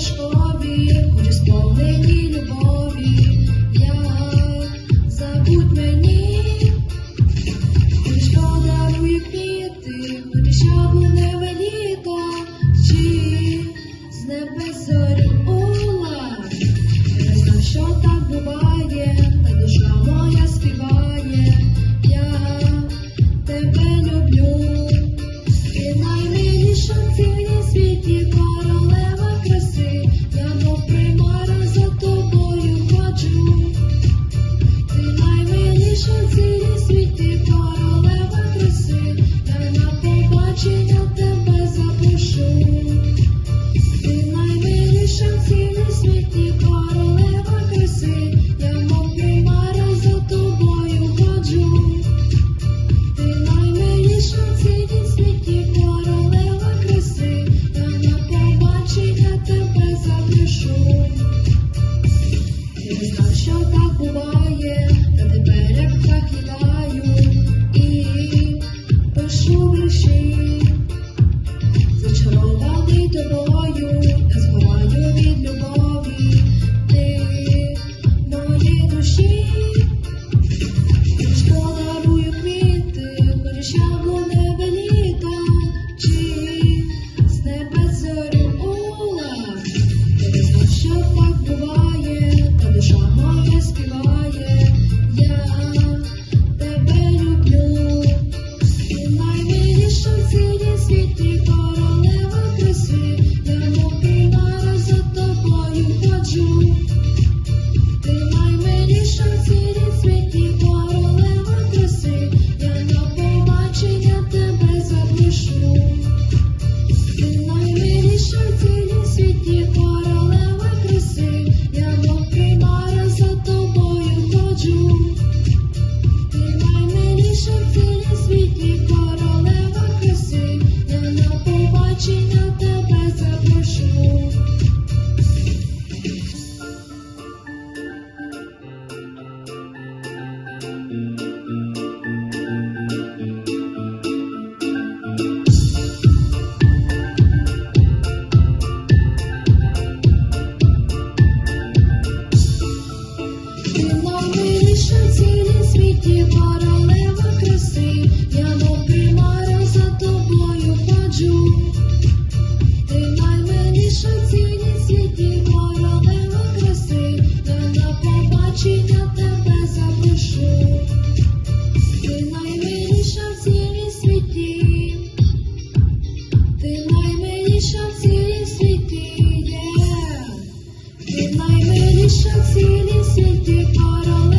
школі, хоч сповнені любові, я забудь мені, хоч подарує квіти, хоч ще не літа, чи з небезорі. should ходжу. Ти наймиліша в цілій світі, королева Ти наймиліша в цілім світі. Королева